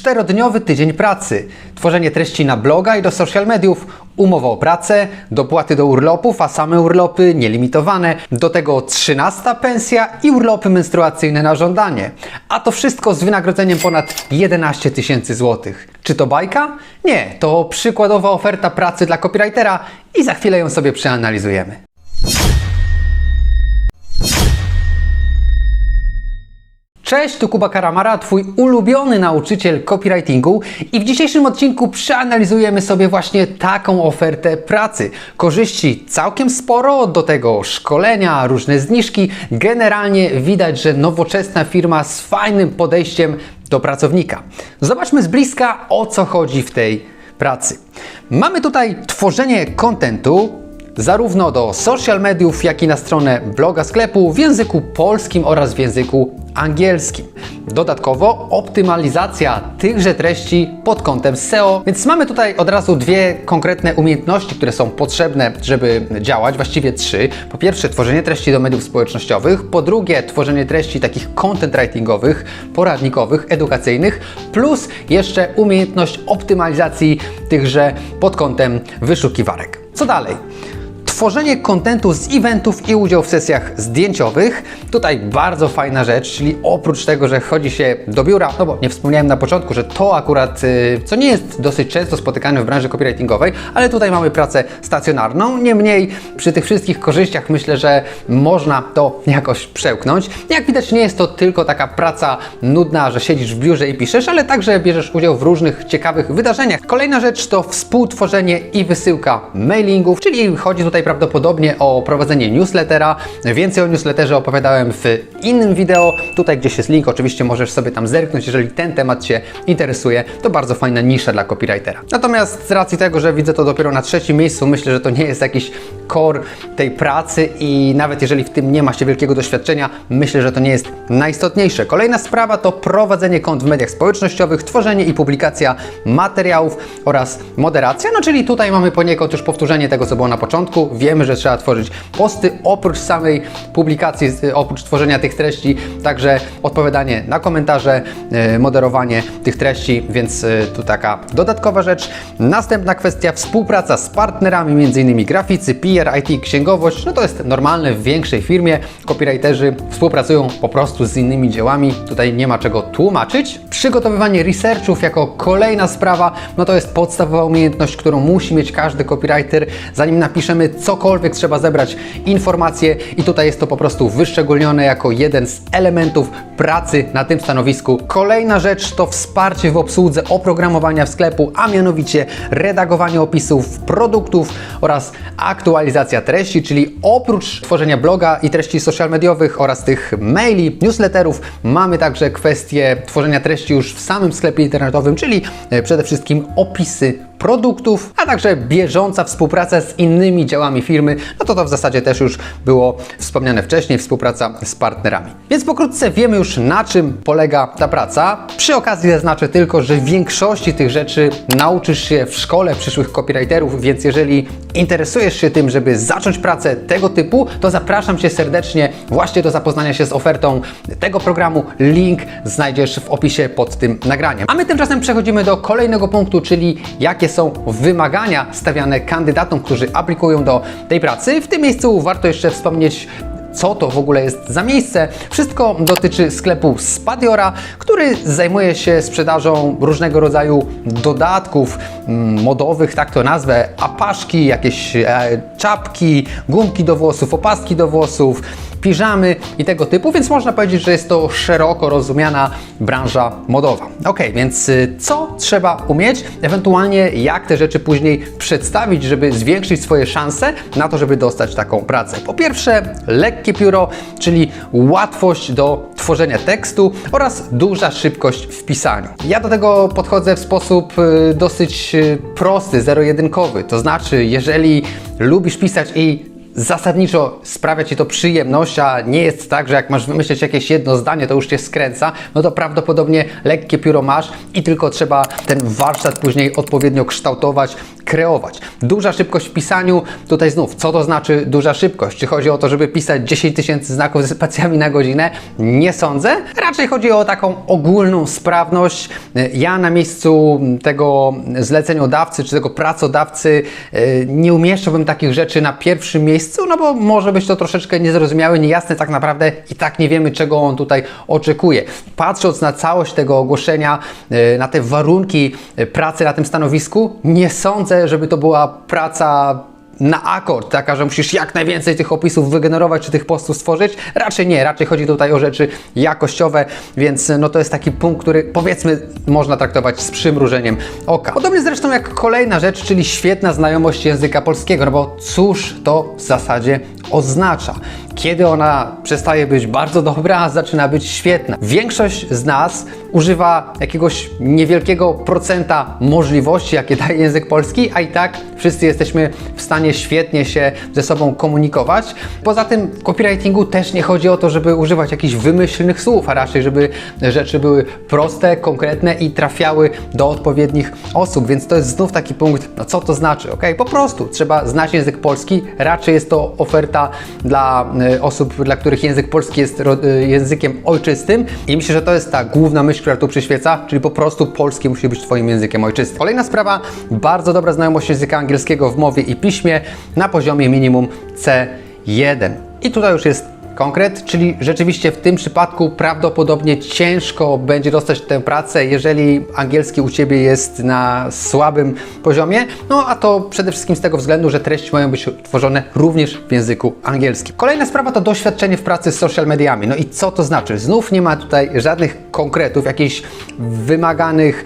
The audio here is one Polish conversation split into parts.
czterodniowy tydzień pracy, tworzenie treści na bloga i do social mediów, umowa o pracę, dopłaty do urlopów, a same urlopy nielimitowane, do tego 13 pensja i urlopy menstruacyjne na żądanie. A to wszystko z wynagrodzeniem ponad 11 tysięcy złotych. Czy to bajka? Nie, to przykładowa oferta pracy dla copywritera i za chwilę ją sobie przeanalizujemy. Cześć, tu Kuba Karamara, Twój ulubiony nauczyciel copywritingu i w dzisiejszym odcinku przeanalizujemy sobie właśnie taką ofertę pracy. Korzyści całkiem sporo, do tego szkolenia, różne zniżki. Generalnie widać, że nowoczesna firma z fajnym podejściem do pracownika. Zobaczmy z bliska o co chodzi w tej pracy. Mamy tutaj tworzenie kontentu, zarówno do social mediów, jak i na stronę bloga sklepu w języku polskim oraz w języku angielskim. Dodatkowo optymalizacja tychże treści pod kątem SEO, więc mamy tutaj od razu dwie konkretne umiejętności, które są potrzebne, żeby działać, właściwie trzy. Po pierwsze tworzenie treści do mediów społecznościowych, po drugie tworzenie treści takich content writingowych, poradnikowych, edukacyjnych, plus jeszcze umiejętność optymalizacji tychże pod kątem wyszukiwarek. Co dalej? Tworzenie kontentu z eventów i udział w sesjach zdjęciowych. Tutaj bardzo fajna rzecz, czyli oprócz tego, że chodzi się do biura, no bo nie wspomniałem na początku, że to akurat, y, co nie jest dosyć często spotykane w branży copywritingowej, ale tutaj mamy pracę stacjonarną. Niemniej przy tych wszystkich korzyściach myślę, że można to jakoś przełknąć. Jak widać, nie jest to tylko taka praca nudna, że siedzisz w biurze i piszesz, ale także bierzesz udział w różnych ciekawych wydarzeniach. Kolejna rzecz to współtworzenie i wysyłka mailingów, czyli chodzi tutaj prawdopodobnie o prowadzenie newslettera. Więcej o newsletterze opowiadałem w innym wideo. Tutaj gdzieś jest link, oczywiście możesz sobie tam zerknąć, jeżeli ten temat Cię interesuje. To bardzo fajna nisza dla copywritera. Natomiast z racji tego, że widzę to dopiero na trzecim miejscu, myślę, że to nie jest jakiś core tej pracy i nawet jeżeli w tym nie ma się wielkiego doświadczenia, myślę, że to nie jest najistotniejsze. Kolejna sprawa to prowadzenie kont w mediach społecznościowych, tworzenie i publikacja materiałów oraz moderacja, no czyli tutaj mamy poniekąd już powtórzenie tego, co było na początku. Wiemy, że trzeba tworzyć posty oprócz samej publikacji, oprócz tworzenia tych treści, także odpowiadanie na komentarze, e, moderowanie tych treści, więc e, tu taka dodatkowa rzecz. Następna kwestia, współpraca z partnerami, m.in. graficy, PR, IT, księgowość, no to jest normalne w większej firmie. Copywriterzy współpracują po prostu z innymi dziełami, tutaj nie ma czego tłumaczyć. Przygotowywanie researchów jako kolejna sprawa, no to jest podstawowa umiejętność, którą musi mieć każdy copywriter. Zanim napiszemy cokolwiek, trzeba zebrać informacje i tutaj jest to po prostu wyszczególnione jako jeden z elementów pracy na tym stanowisku. Kolejna rzecz to wsparcie w obsłudze oprogramowania w sklepu, a mianowicie redagowanie opisów produktów oraz aktualizacja treści, czyli oprócz tworzenia bloga i treści social mediowych oraz tych maili, newsletterów, mamy także kwestię tworzenia treści już w samym sklepie internetowym, czyli e, przede wszystkim opisy produktów, a także bieżąca współpraca z innymi działami firmy, no to to w zasadzie też już było wspomniane wcześniej, współpraca z partnerami. Więc pokrótce wiemy już na czym polega ta praca. Przy okazji zaznaczę tylko, że większości tych rzeczy nauczysz się w szkole przyszłych copywriterów, więc jeżeli interesujesz się tym, żeby zacząć pracę tego typu, to zapraszam Cię serdecznie właśnie do zapoznania się z ofertą tego programu. Link znajdziesz w opisie pod tym nagraniem. A my tymczasem przechodzimy do kolejnego punktu, czyli jakie są wymagania stawiane kandydatom, którzy aplikują do tej pracy. W tym miejscu warto jeszcze wspomnieć co to w ogóle jest za miejsce. Wszystko dotyczy sklepu Spadiora, który zajmuje się sprzedażą różnego rodzaju dodatków mm, modowych, tak to nazwę, apaszki, jakieś e, czapki, gumki do włosów, opaski do włosów, piżamy i tego typu, więc można powiedzieć, że jest to szeroko rozumiana branża modowa. Ok, więc y, co trzeba umieć, ewentualnie jak te rzeczy później przedstawić, żeby zwiększyć swoje szanse na to, żeby dostać taką pracę. Po pierwsze, lekkie pióro, czyli łatwość do tworzenia tekstu oraz duża szybkość w pisaniu. Ja do tego podchodzę w sposób y, dosyć y, prosty, zero-jedynkowy, to znaczy, jeżeli lubisz pisać i zasadniczo sprawia Ci to przyjemność, a nie jest tak, że jak masz wymyśleć jakieś jedno zdanie, to już Cię skręca, no to prawdopodobnie lekkie pióro masz i tylko trzeba ten warsztat później odpowiednio kształtować, kreować. Duża szybkość w pisaniu, tutaj znów, co to znaczy duża szybkość? Czy chodzi o to, żeby pisać 10 tysięcy znaków ze spacjami na godzinę? Nie sądzę. Raczej chodzi o taką ogólną sprawność. Ja na miejscu tego zleceniodawcy czy tego pracodawcy e, nie umieszczałbym takich rzeczy na pierwszym miejscu, no bo może być to troszeczkę niezrozumiałe, niejasne tak naprawdę i tak nie wiemy, czego on tutaj oczekuje. Patrząc na całość tego ogłoszenia, e, na te warunki e, pracy na tym stanowisku, nie sądzę, żeby to była praca na akord, taka, że musisz jak najwięcej tych opisów wygenerować, czy tych postów stworzyć. Raczej nie, raczej chodzi tutaj o rzeczy jakościowe, więc no to jest taki punkt, który powiedzmy można traktować z przymrużeniem oka. Podobnie zresztą jak kolejna rzecz, czyli świetna znajomość języka polskiego, no bo cóż to w zasadzie oznacza? Kiedy ona przestaje być bardzo dobra, a zaczyna być świetna? Większość z nas używa jakiegoś niewielkiego procenta możliwości, jakie daje język polski, a i tak wszyscy jesteśmy w stanie świetnie się ze sobą komunikować. Poza tym w copywritingu też nie chodzi o to, żeby używać jakichś wymyślnych słów, a raczej żeby rzeczy były proste, konkretne i trafiały do odpowiednich osób, więc to jest znów taki punkt, no co to znaczy, ok? Po prostu trzeba znać język polski, raczej jest to oferta dla e, osób, dla których język polski jest e, językiem ojczystym i myślę, że to jest ta główna myśl, która tu przyświeca, czyli po prostu polski musi być Twoim językiem ojczystym. Kolejna sprawa, bardzo dobra znajomość języka angielskiego w mowie i piśmie na poziomie minimum C1. I tutaj już jest konkret, czyli rzeczywiście w tym przypadku prawdopodobnie ciężko będzie dostać tę pracę, jeżeli angielski u Ciebie jest na słabym poziomie, no a to przede wszystkim z tego względu, że treści mają być tworzone również w języku angielskim. Kolejna sprawa to doświadczenie w pracy z social mediami. No i co to znaczy? Znów nie ma tutaj żadnych konkretów, jakichś wymaganych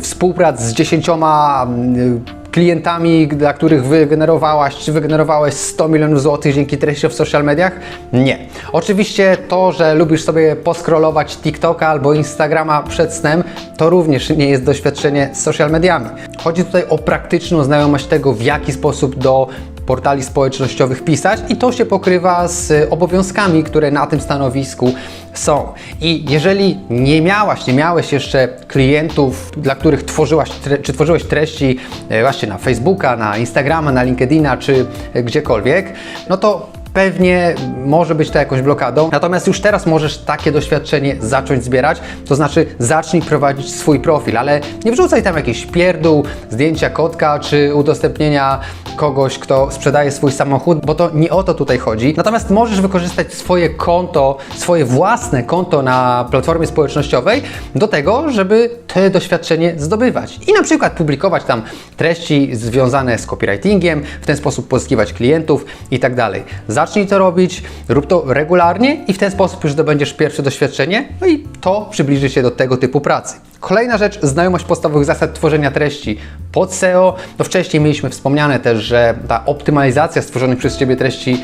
współprac z dziesięcioma y, klientami, dla których wygenerowałaś, czy wygenerowałeś 100 milionów złotych dzięki treściom w social mediach? Nie. Oczywiście to, że lubisz sobie poskrolować TikToka albo Instagrama przed snem, to również nie jest doświadczenie z social mediami. Chodzi tutaj o praktyczną znajomość tego, w jaki sposób do portali społecznościowych pisać i to się pokrywa z obowiązkami, które na tym stanowisku są. I jeżeli nie miałaś, nie miałeś jeszcze klientów, dla których tworzyłaś, czy tworzyłeś treści e, właśnie na Facebooka, na Instagrama, na LinkedIna, czy gdziekolwiek, no to pewnie może być to jakąś blokadą. Natomiast już teraz możesz takie doświadczenie zacząć zbierać, to znaczy zacznij prowadzić swój profil, ale nie wrzucaj tam jakiś pierdół, zdjęcia kotka czy udostępnienia kogoś, kto sprzedaje swój samochód, bo to nie o to tutaj chodzi. Natomiast możesz wykorzystać swoje konto, swoje własne konto na platformie społecznościowej do tego, żeby te doświadczenie zdobywać. I na przykład publikować tam treści związane z copywritingiem, w ten sposób pozyskiwać klientów i tak dalej. Zacznij to robić, rób to regularnie i w ten sposób już zdobędziesz pierwsze doświadczenie, no i to przybliży się do tego typu pracy. Kolejna rzecz, znajomość podstawowych zasad tworzenia treści pod SEO. No wcześniej mieliśmy wspomniane też, że ta optymalizacja stworzonych przez Ciebie treści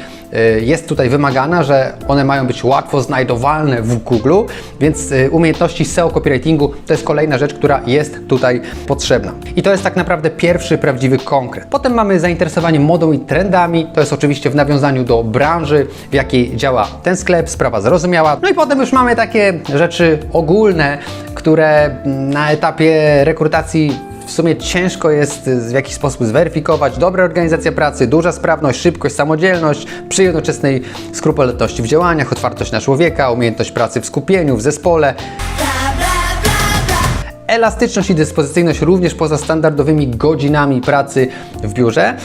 jest tutaj wymagana, że one mają być łatwo znajdowalne w Google, więc y, umiejętności SEO copywritingu to jest kolejna rzecz, która jest tutaj potrzebna. I to jest tak naprawdę pierwszy prawdziwy konkret. Potem mamy zainteresowanie modą i trendami, to jest oczywiście w nawiązaniu do branży, w jakiej działa ten sklep, sprawa zrozumiała. No i potem już mamy takie rzeczy ogólne, które na etapie rekrutacji w sumie ciężko jest w jakiś sposób zweryfikować. Dobra organizacja pracy, duża sprawność, szybkość, samodzielność, przy jednoczesnej skrupulatności w działaniach, otwartość na człowieka, umiejętność pracy w skupieniu, w zespole. Elastyczność i dyspozycyjność również poza standardowymi godzinami pracy w biurze.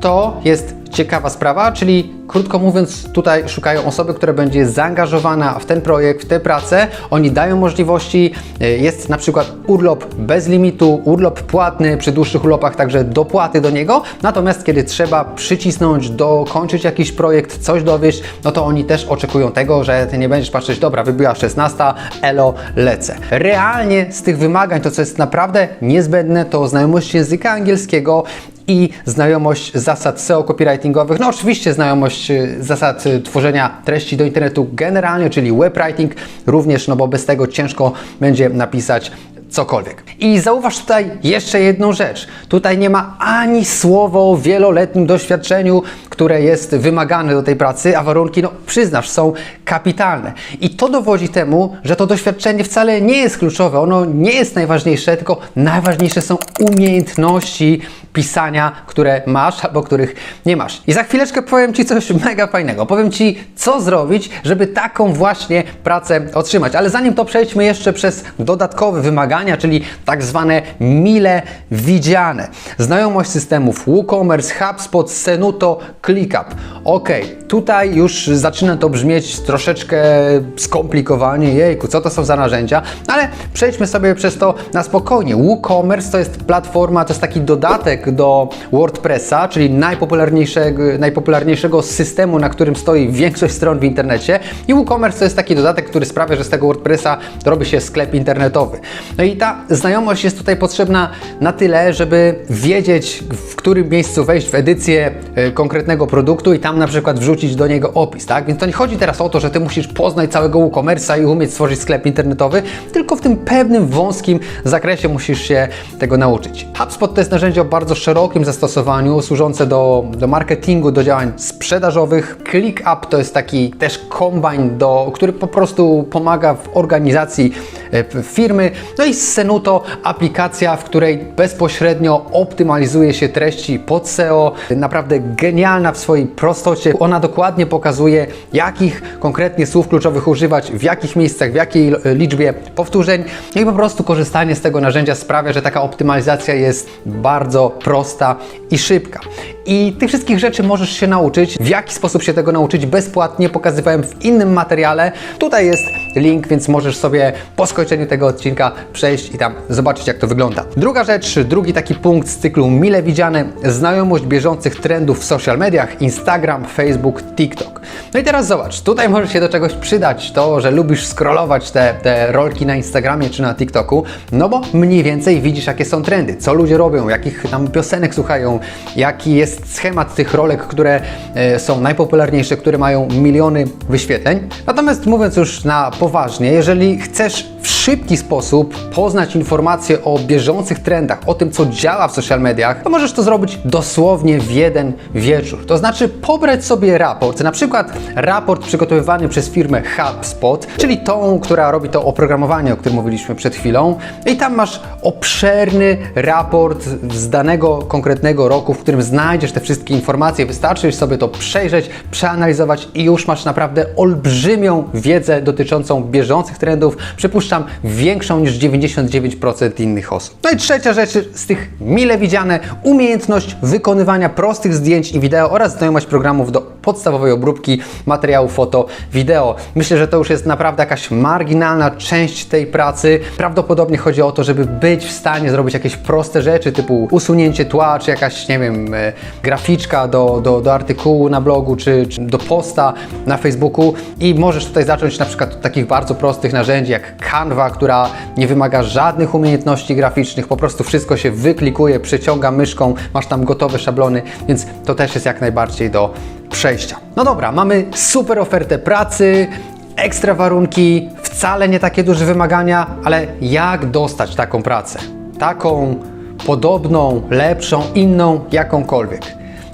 To jest ciekawa sprawa, czyli krótko mówiąc, tutaj szukają osoby, która będzie zaangażowana w ten projekt, w tę pracę. Oni dają możliwości, jest na przykład urlop bez limitu, urlop płatny, przy dłuższych urlopach także dopłaty do niego. Natomiast kiedy trzeba przycisnąć, dokończyć jakiś projekt, coś dowieść, no to oni też oczekują tego, że ty nie będziesz patrzeć, dobra, wybiła 16, elo, lecę. Realnie z tych wymagań, to co jest naprawdę niezbędne, to znajomość języka angielskiego i znajomość zasad SEO copywritingowych. No oczywiście znajomość y, zasad y, tworzenia treści do internetu generalnie, czyli webwriting również, no bo bez tego ciężko będzie napisać cokolwiek. I zauważ tutaj jeszcze jedną rzecz. Tutaj nie ma ani słowa o wieloletnim doświadczeniu, które jest wymagane do tej pracy, a warunki, no przyznasz, są kapitalne. I to dowodzi temu, że to doświadczenie wcale nie jest kluczowe, ono nie jest najważniejsze, tylko najważniejsze są umiejętności pisania, które masz albo których nie masz. I za chwileczkę powiem Ci coś mega fajnego. Powiem Ci, co zrobić, żeby taką właśnie pracę otrzymać. Ale zanim to przejdźmy jeszcze przez dodatkowe wymagania, czyli tak zwane mile widziane. Znajomość systemów WooCommerce, HubSpot, Senuto, ClickUp. Ok, tutaj już zaczyna to brzmieć troszeczkę skomplikowanie. Jejku, co to są za narzędzia? Ale przejdźmy sobie przez to na spokojnie. WooCommerce to jest platforma, to jest taki dodatek do WordPressa, czyli najpopularniejszego, najpopularniejszego systemu, na którym stoi większość stron w internecie. I WooCommerce to jest taki dodatek, który sprawia, że z tego WordPressa robi się sklep internetowy. No i ta znajomość jest tutaj potrzebna na tyle, żeby wiedzieć, w którym miejscu wejść w edycję e, konkretnego produktu i tam na przykład wrzucić do niego opis, tak? Więc to nie chodzi teraz o to, że ty musisz poznać całego WooCommerce'a i umieć stworzyć sklep internetowy, tylko w tym pewnym wąskim zakresie musisz się tego nauczyć. HubSpot to jest narzędzie o bardzo szerokim zastosowaniu, służące do, do marketingu, do działań sprzedażowych. ClickUp to jest taki też kombine, do, który po prostu pomaga w organizacji firmy. No i Senuto, aplikacja, w której bezpośrednio optymalizuje się treści pod SEO. Naprawdę genialna w swojej prostocie. Ona dokładnie pokazuje, jakich konkretnie słów kluczowych używać, w jakich miejscach, w jakiej e, liczbie powtórzeń. No i po prostu korzystanie z tego narzędzia sprawia, że taka optymalizacja jest bardzo prosta i szybka. I tych wszystkich rzeczy możesz się nauczyć. W jaki sposób się tego nauczyć bezpłatnie pokazywałem w innym materiale. Tutaj jest link, więc możesz sobie po skończeniu tego odcinka przejść i tam zobaczyć, jak to wygląda. Druga rzecz, drugi taki punkt z cyklu mile widziane, znajomość bieżących trendów w social mediach, Instagram, Facebook, TikTok. No i teraz zobacz, tutaj może się do czegoś przydać to, że lubisz scrollować te, te rolki na Instagramie czy na TikToku, no bo mniej więcej widzisz, jakie są trendy, co ludzie robią, jakich tam piosenek słuchają, jaki jest schemat tych rolek, które e, są najpopularniejsze, które mają miliony wyświetleń. Natomiast mówiąc już na poważnie, jeżeli chcesz w szybki sposób poznać informacje o bieżących trendach, o tym, co działa w social mediach, to możesz to zrobić dosłownie w jeden wieczór. To znaczy pobrać sobie raport, na przykład raport przygotowywany przez firmę HubSpot, czyli tą, która robi to oprogramowanie, o którym mówiliśmy przed chwilą. I tam masz obszerny raport z danego konkretnego roku, w którym znajdziesz te wszystkie informacje. Wystarczy sobie to przejrzeć, przeanalizować i już masz naprawdę olbrzymią wiedzę dotyczącą bieżących trendów. Przypuszczam, większą niż 99% innych osób. No i trzecia rzecz z tych mile widziane, umiejętność wykonywania prostych zdjęć i wideo oraz znajomość programów do podstawowej obróbki materiału foto, wideo. Myślę, że to już jest naprawdę jakaś marginalna część tej pracy. Prawdopodobnie chodzi o to, żeby być w stanie zrobić jakieś proste rzeczy, typu usunięcie tła, czy jakaś, nie wiem, e, graficzka do, do, do artykułu na blogu, czy, czy do posta na Facebooku i możesz tutaj zacząć na przykład od takich bardzo prostych narzędzi jak Canva, która nie wymaga żadnych umiejętności graficznych, po prostu wszystko się wyklikuje, przeciąga myszką, masz tam gotowe szablony, więc to też jest jak najbardziej do przejścia. No dobra, mamy super ofertę pracy, ekstra warunki, wcale nie takie duże wymagania, ale jak dostać taką pracę? Taką podobną, lepszą, inną, jakąkolwiek.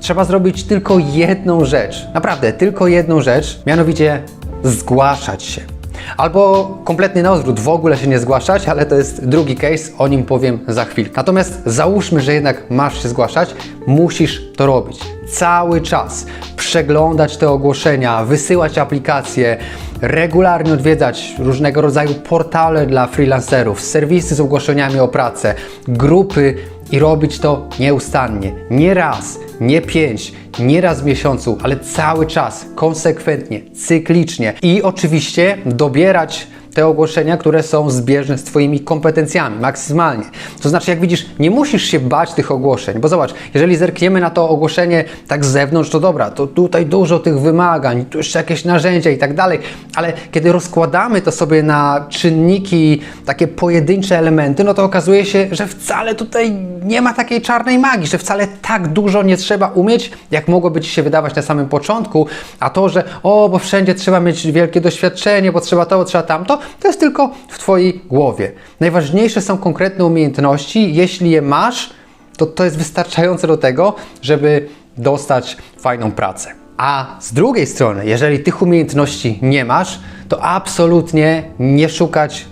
Trzeba zrobić tylko jedną rzecz, naprawdę tylko jedną rzecz, mianowicie zgłaszać się. Albo kompletnie na odwrót, w ogóle się nie zgłaszać, ale to jest drugi case, o nim powiem za chwilę. Natomiast załóżmy, że jednak masz się zgłaszać, musisz to robić cały czas. Przeglądać te ogłoszenia, wysyłać aplikacje, regularnie odwiedzać różnego rodzaju portale dla freelancerów, serwisy z ogłoszeniami o pracę, grupy i robić to nieustannie. Nie raz, nie pięć, nie raz w miesiącu, ale cały czas, konsekwentnie, cyklicznie i oczywiście dobierać te ogłoszenia, które są zbieżne z Twoimi kompetencjami, maksymalnie. To znaczy, jak widzisz, nie musisz się bać tych ogłoszeń, bo zobacz, jeżeli zerkniemy na to ogłoszenie tak z zewnątrz, to dobra, to tutaj dużo tych wymagań, tu jeszcze jakieś narzędzia i tak dalej, ale kiedy rozkładamy to sobie na czynniki, takie pojedyncze elementy, no to okazuje się, że wcale tutaj nie ma takiej czarnej magii, że wcale tak dużo nie trzeba umieć, jak mogłoby Ci się wydawać na samym początku, a to, że o, bo wszędzie trzeba mieć wielkie doświadczenie, bo trzeba to, bo trzeba tamto, to jest tylko w Twojej głowie. Najważniejsze są konkretne umiejętności. Jeśli je masz, to to jest wystarczające do tego, żeby dostać fajną pracę. A z drugiej strony, jeżeli tych umiejętności nie masz, to absolutnie nie szukać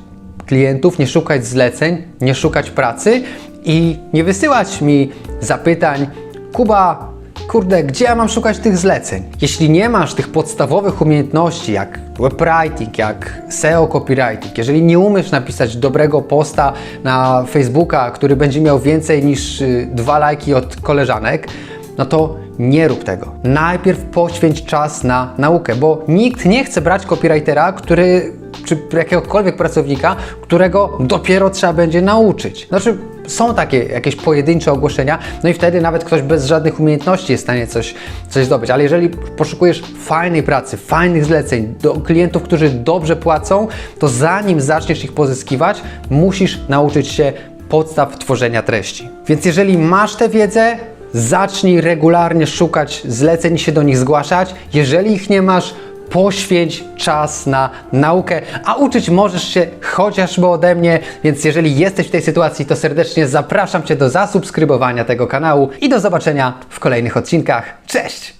klientów, nie szukać zleceń, nie szukać pracy i nie wysyłać mi zapytań, Kuba, kurde, gdzie ja mam szukać tych zleceń? Jeśli nie masz tych podstawowych umiejętności, jak webwriting, jak SEO copywriting, jeżeli nie umiesz napisać dobrego posta na Facebooka, który będzie miał więcej niż y, dwa lajki od koleżanek, no to nie rób tego. Najpierw poświęć czas na naukę, bo nikt nie chce brać copywritera, który czy jakiegokolwiek pracownika, którego dopiero trzeba będzie nauczyć. Znaczy, są takie jakieś pojedyncze ogłoszenia, no i wtedy nawet ktoś bez żadnych umiejętności jest w stanie coś, coś zdobyć. Ale jeżeli poszukujesz fajnej pracy, fajnych zleceń, do klientów, którzy dobrze płacą, to zanim zaczniesz ich pozyskiwać, musisz nauczyć się podstaw tworzenia treści. Więc jeżeli masz tę wiedzę, zacznij regularnie szukać zleceń i się do nich zgłaszać. Jeżeli ich nie masz, poświęć czas na naukę, a uczyć możesz się chociażby ode mnie, więc jeżeli jesteś w tej sytuacji, to serdecznie zapraszam Cię do zasubskrybowania tego kanału i do zobaczenia w kolejnych odcinkach. Cześć!